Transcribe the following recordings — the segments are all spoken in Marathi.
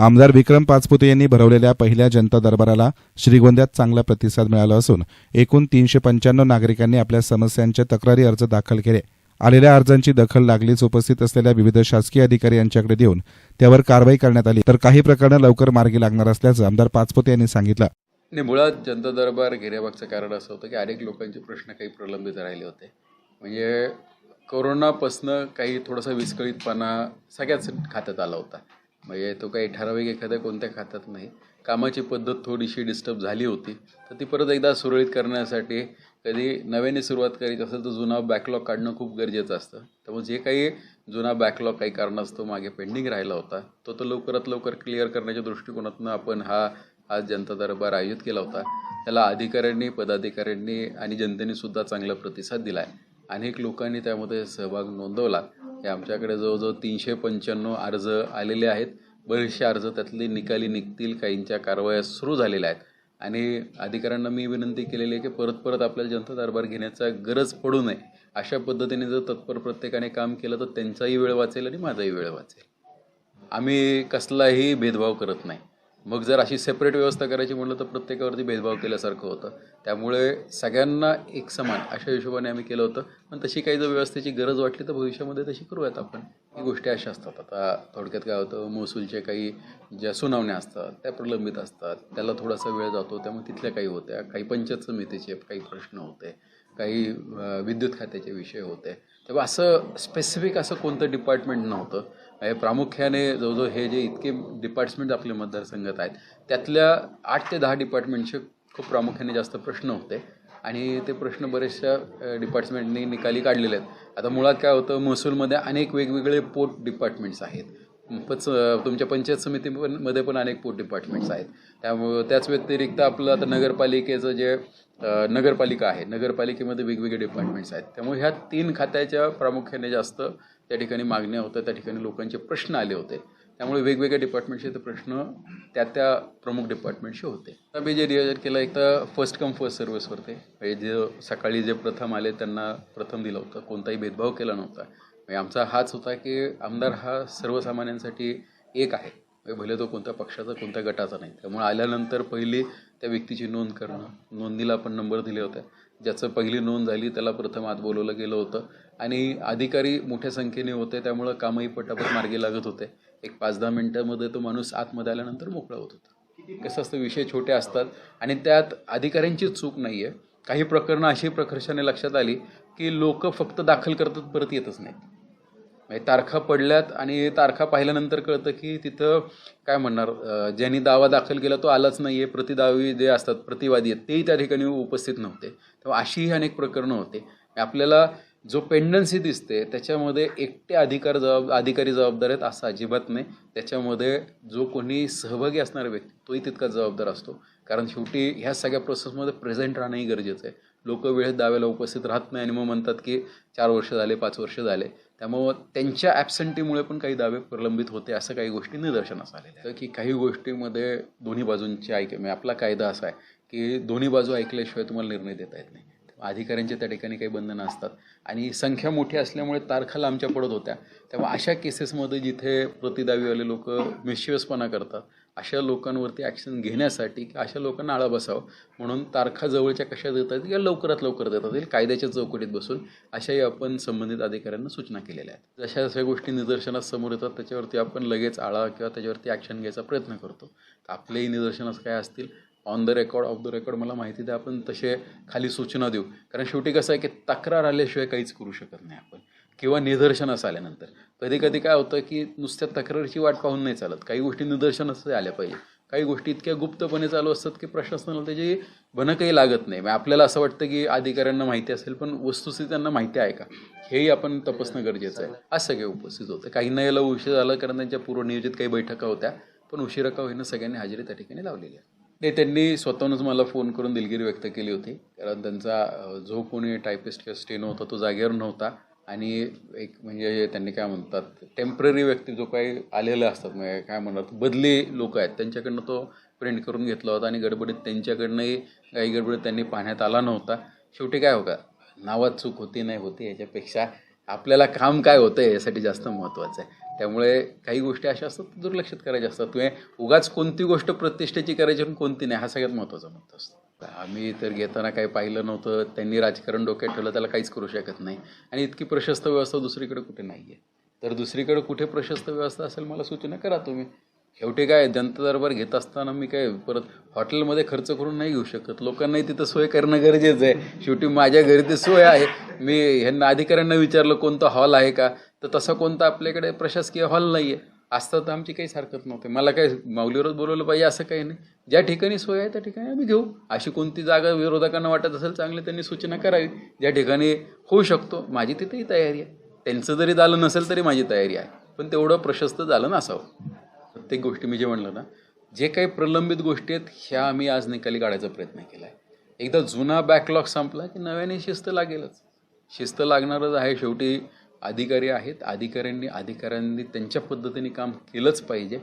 आमदार विक्रम पाचपुते यांनी भरवलेल्या पहिल्या जनता दरबाराला श्रीगोंद्यात चांगला प्रतिसाद मिळाला असून एकूण तीनशे पंच्याण्णव नागरिकांनी आपल्या समस्यांचे तक्रारी अर्ज दाखल केले. आलेल्या अर्जांची दखल लागलीच उपस्थित असलेल्या विविध शासकीय अधिकारी यांच्याकडे देऊन त्यावर कारवाई करण्यात आली. तर काही प्रकरणं लवकर मार्गी लागणार असल्याचं आमदार पाचपुते यांनी सांगितलं. नाही मुळात जनता दरबार घेण्यामागचं कारण असं होतं की अनेक लोकांचे प्रश्न काही प्रलंबित राहिले होते. म्हणजे कोरोनापासनं काही थोडासा विस्कळीतपणा सगळ्याच खात्यात आला होता. म्हणजे तो काही ठराविक एखाद्या कोणत्या खात्यात नाही. कामाची पद्धत थोडीशी डिस्टर्ब झाली होती. तर ती परत एकदा सुरळीत करण्यासाठी कधी नव्याने सुरुवात करायची असेल तर जुना बॅकलॉग काढणं खूप गरजेचं असतं. त्यामुळे जे काही जुना बॅकलॉग काही कारणास्तव मागे पेंडिंग राहिला होता तो तर लवकरात लवकर क्लिअर करण्याच्या दृष्टिकोनातून आपण हा आज जनता दरबार आयोजित केला होता. त्याला अधिकाऱ्यांनी पदाधिकाऱ्यांनी आणि जनतेने सुद्धा चांगला प्रतिसाद दिला आहे अनेक लोकांनी त्यामध्ये सहभाग नोंदवला. हे आमच्याकडे जवळजवळ तीनशे पंच्याण्णव अर्ज आलेले आहेत. बरेचसे अर्ज त्यातले निकाली निघतील काहींच्या कारवाया सुरू झालेल्या आहेत. आणि अधिकाऱ्यांना मी विनंती केलेली आहे की परत परत आपल्याला जनता दरबार घेण्याचा गरज पडू नये. अशा पद्धतीने जर तत्पर प्रत्येकाने काम केलं तर त्यांचाही वेळ वाचेल आणि माझाही वेळ वाचेल. आम्ही कसलाही भेदभाव करत नाही. मग जर अशी सेपरेट व्यवस्था करायची म्हटलं तर प्रत्येकावरती भेदभाव केल्यासारखं होतं. त्यामुळे सगळ्यांना एक समान अशा हिशोबाने आम्ही केलं होतं. पण तशी काही जर व्यवस्थेची गरज वाटली तर भविष्यामध्ये तशी करूयात आपण. ही गोष्टी अशा असतात. आता थोडक्यात काय होतं महसूलचे काही ज्या सुनावण्या असतात त्या प्रलंबित असतात. त्याला थोडासा वेळ जातो. त्यामुळे तिथल्या काही होत्या. काही पंचायत समितीचे काही प्रश्न होते. काही विद्युत खात्याचे विषय होते. तेव्हा असं स्पेसिफिक असं कोणतं डिपार्टमेंट नव्हतं. प्रामुख्याने जवळजवळ हे जे इतके डिपार्टमेंट आपले मतदारसंघात आहेत त्यातल्या आठ ते दहा डिपार्टमेंटचे खूप प्रामुख्याने जास्त प्रश्न होते. आणि ते प्रश्न बरेचशा डिपार्टमेंटनी निकाली काढलेले आहेत. आता मुळात काय होतं महसूलमध्ये अनेक वेगवेगळे पोट डिपार्टमेंट्स आहेत. पच तुमच्या पंचायत समिती पण मध्ये पण अनेक पोट डिपार्टमेंट्स आहेत. त्यामुळं त्याच व्यतिरिक्त आपलं आता नगरपालिकेचं जे नगरपालिका आहे नगरपालिकेमध्ये वेगवेगळे डिपार्टमेंट्स आहेत. त्यामुळे ह्या तीन खात्याच्या प्रामुख्याने जास्त त्या ठिकाणी मागण्या होत्या त्या ठिकाणी लोकांचे प्रश्न आले होते. त्यामुळे वेगवेगळ्या डिपार्टमेंटचे ते प्रश्न त्या त्या प्रमुख डिपार्टमेंटचे होते. आम्ही जे नियोजन केलं एक तर फर्स्ट कम फर्स्ट सर्व्हिसवरती म्हणजे जे सकाळी जे प्रथम आले त्यांना प्रथम दिलं होतं. कोणताही भेदभाव केला नव्हता. म्हणजे आमचा हाच होता की आमदार हा सर्वसामान्यांसाठी एक आहे. म्हणजे भले तो कोणत्या पक्षाचा कोणत्या गटाचा नाही. त्यामुळे आल्यानंतर पहिली त्या व्यक्तीची नोंद करणं नोंदीला आपण नंबर दिले होते. ज्याचं पहिली नोंद झाली त्याला प्रथम आत बोलवलं गेलं होतं. आणि अधिकारी मोठ्या संख्येने होते त्यामुळं कामही पटापट मार्गी लागत होते. एक पाच दहा मिनटामध्ये तो माणूस आतमध्ये आल्यानंतर मोकळा होत होता. कसं असतं विषय छोटे असतात आणि त्यात अधिकाऱ्यांची चूक नाही आहे काही प्रकरणं अशी प्रकर्षाने लक्षात आली की लोक फक्त दाखल करतात परत येतच नाहीत. म्हणजे तारखा पडल्यात आणि तारखा पाहिल्यानंतर कळतं की तिथं काय म्हणणार ज्यांनी दावा दाखल केला तो आलाच नाही आहे प्रतिदावी जे असतात प्रतिवादी आहेत तेही त्या ठिकाणी उपस्थित नव्हते. तेव्हा अशीही अनेक प्रकरणं होते. आपल्याला जो पेंडन्सी दिसते त्याच्यामध्ये एकटे अधिकार जबाब अधिकारी जबाबदार आहेत असं अजिबात नाही. त्याच्यामध्ये जो कोणी सहभागी असणारा व्यक्ती तोही तितकाच जबाबदार असतो. कारण शेवटी ह्या सगळ्या प्रोसेसमध्ये प्रेझेंट राहणंही गरजेचं आहे. लोक वेळेत दाव्याला उपस्थित राहत नाही आणि मग म्हणतात की चार वर्ष झाले पाच वर्ष झाले. त्यामुळं त्यांच्या ॲबसेंटीमुळे पण काही दावे प्रलंबित होते असं काही गोष्टी निदर्शनास आलेल्या आहेत. की काही गोष्टीमध्ये दोन्ही बाजूंची ऐक म्हणजे आपला कायदा असा आहे की दोन्ही बाजू ऐकल्याशिवाय तुम्हाला निर्णय देता येत नाही. अधिकाऱ्यांच्या त्या ठिकाणी काही बंधनं असतात. आणि संख्या मोठी असल्यामुळे तारखा लांबच्या पडत होत्या. तेव्हा अशा केसेसमध्ये जिथे प्रतिदावीवाले लोक मिशिवसपणा करतात अशा लोकांवरती ॲक्शन घेण्यासाठी अशा लोकांना आळा बसावं. म्हणून तारखा जवळच्या कशा देता येतील किंवा लवकरात लवकर देतात येईल कायद्याच्या चौकटीत बसून अशाही आपण संबंधित अधिकाऱ्यांना सूचना केलेल्या आहेत. जशा जशा गोष्टी निदर्शनास समोर येतात त्याच्यावरती आपण लगेच आळा किंवा त्याच्यावरती ॲक्शन घ्यायचा प्रयत्न करतो. आपलेही निदर्शनास काय असतील? On the record off the record मला माहिती द्या आपण तसे खाली सूचना देऊ. कारण शेवटी कसं आहे की तक्रार आल्याशिवाय काहीच करू शकत नाही आपण. किंवा निदर्शनास आल्यानंतर. कधी कधी काय होतं की नुसत्या तक्रारीची वाट पाहून नाही चालत. काही गोष्टी निदर्शनास आल्या पाहिजे. काही गोष्टी इतक्या गुप्तपणे चालू असतात की प्रशासनाला त्याची भनकही लागत नाही. मग आपल्याला असं वाटतं की अधिकाऱ्यांना माहिती असेल पण वस्तुस्थिती त्यांना माहिती आहे का? हेही आपण तपासणं गरजेचं आहे. आज सगळे उपस्थित होते. काहींना याला उशीर झाला कारण त्यांच्या पूर्वनियोजित काही बैठका होत्या. पण उशिरा का होईना सगळ्यांनी हजेरी त्या ठिकाणी लावलेली आहे. नाही त्यांनी स्वतःहूनच मला फोन करून दिलगिरी व्यक्त केली होती. कारण त्यांचा जो कोणी टायपिस्ट किंवा स्टेनो होता तो जागेवर नव्हता. आणि एक म्हणजे त्यांनी काय म्हणतात टेंपररी व्यक्ती जो काही आलेले असतात म्हणजे काय म्हणतात बदली लोक आहेत. त्यांच्याकडनं तो प्रिंट करून घेतला होता आणि गडबडीत त्यांच्याकडनंही काही गडबडीत त्यांनी पाहण्यात आला नव्हता. शेवटी काय होता नावात चूक होती नाही होती याच्यापेक्षा आपल्याला काम काय होतं यासाठी जास्त महत्त्वाचं आहे. त्यामुळे काही गोष्टी अशा असतात दुर्लक्षित करायच्या असतात. तुम्ही उगाच कोणती गोष्ट प्रतिष्ठेची करायची आणि कोणती नाही हा सगळ्यात महत्त्वाचा मुद्दा असतो. आम्ही तर घेताना काही पाहिलं नव्हतं त्यांनी राजकारण डोक्यात ठेवलं त्याला काहीच करू शकत नाही. आणि इतकी प्रशस्त व्यवस्था दुसरीकडे कुठे नाही आहे तर दुसरीकडे कुठे प्रशस्त व्यवस्था असेल मला सूचना करा तुम्ही. शेवटी काय जनता दरबार घेत असताना मी काय परत हॉटेलमध्ये खर्च करून नाही घेऊ शकत. लोकांनाही तिथं सोय करणं गरजेचं आहे. शेवटी माझ्या घरी ती सोय आहे. मी ह्यांना अधिकाऱ्यांना विचारलं कोणता हॉल आहे का? तर तसा कोणता आपल्याकडे प्रशासकीय हॉल नाही आहे असतं तर आमची काहीच हरकत नव्हते. मला काही माऊलीवरच बोलवलं पाहिजे असं काही नाही. ज्या ठिकाणी सोय आहे त्या ठिकाणी आम्ही घेऊ. अशी कोणती जागा विरोधकांना वाटत असेल चांगली त्यांनी सूचना करावी. ज्या ठिकाणी होऊ शकतो माझी तिथेही तयारी आहे. त्यांचं जरी झालं नसेल तरी माझी तयारी आहे. पण तेवढं प्रशस्त झालं नसावं. प्रत्येक गोष्टी मी जे म्हणलं ना जे काही प्रलंबित गोष्टी आहेत ह्या आम्ही आज निकाली काढायचा प्रयत्न केला आहे एकदा जुना बॅकलॉग संपला की नव्याने शिस्त लागेलच. शिस्त लागणारच आहे. शेवटी अधिकारी आहेत. अधिकाऱ्यांनी अधिकाऱ्यांनी त्यांच्या पद्धतीने काम केलंच पाहिजे.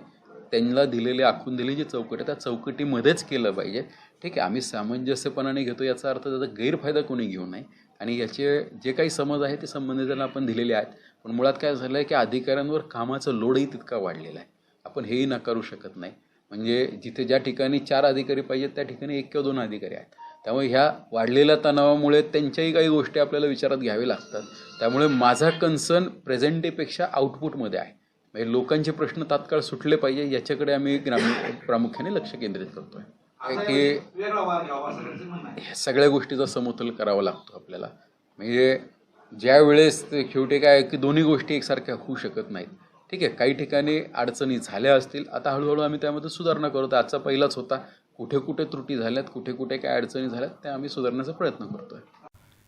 त्यांना दिलेली आखून दिलेली जी चौकट आहे त्या चौकटीमध्येच केलं पाहिजे. ठीक आहे आम्ही सामंजस्यपणाने घेतो याचा अर्थ त्याचा गैरफायदा कोणी घेऊ नये. आणि याचे जे काही समज आहे ते संबंधितांना आपण दिलेले आहेत. पण मुळात काय झालं आहे की अधिकाऱ्यांवर कामाचा लोडही तितका वाढलेला आहे. आपण हेही नाकारू शकत नाही. म्हणजे जिथे ज्या ठिकाणी चार अधिकारी पाहिजेत त्या ठिकाणी एक किंवा दोन अधिकारी आहेत. त्यामुळे ह्या वाढलेल्या तणावामुळे त्यांच्याही काही गोष्टी आपल्याला विचारात घ्यावे लागतात. त्यामुळे माझा कन्सर्न प्रेझेंट डेपेक्षा आउटपुटमध्ये आहे. म्हणजे लोकांचे प्रश्न तात्काळ सुटले पाहिजे याच्याकडे आम्ही ग्रामीण प्रामुख्याने लक्ष केंद्रित करतोय. की ह्या सगळ्या गोष्टीचा समतोल करावा लागतो आपल्याला. म्हणजे ज्या वेळेस ते शेवटी काय आहे की दोन्ही गोष्टी एकसारख्या होऊ शकत नाहीत. ठीक आहे काही ठिकाणी अडचणी झाल्या असतील आता हळूहळू आम्ही त्यामध्ये सुधारणा करतो आजचा पहिलाच होता. कुठे कुठे त्रुटी झाल्यात कुठे कुठे काय अडचणी झाल्यात त्या आम्ही सुधारण्याचा प्रयत्न करतोय.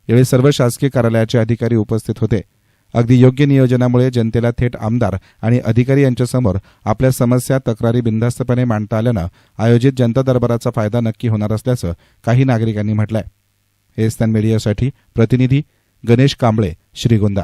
यावेळी सर्व शासकीय कार्यालयाचे अधिकारी उपस्थित होते. अगदी योग्य नियोजनामुळे जनतेला थेट आमदार आणि अधिकारी यांच्यासमोर आपल्या समस्या तक्रारी बिनधास्तपणे मांडता आल्यानं आयोजित जनता दरबाराचा फायदा नक्की होणार असल्याचं काही नागरिकांनी म्हटलंय. हे मीडियासाठी प्रतिनिधी गणेश कांबळे श्रीगोंदा.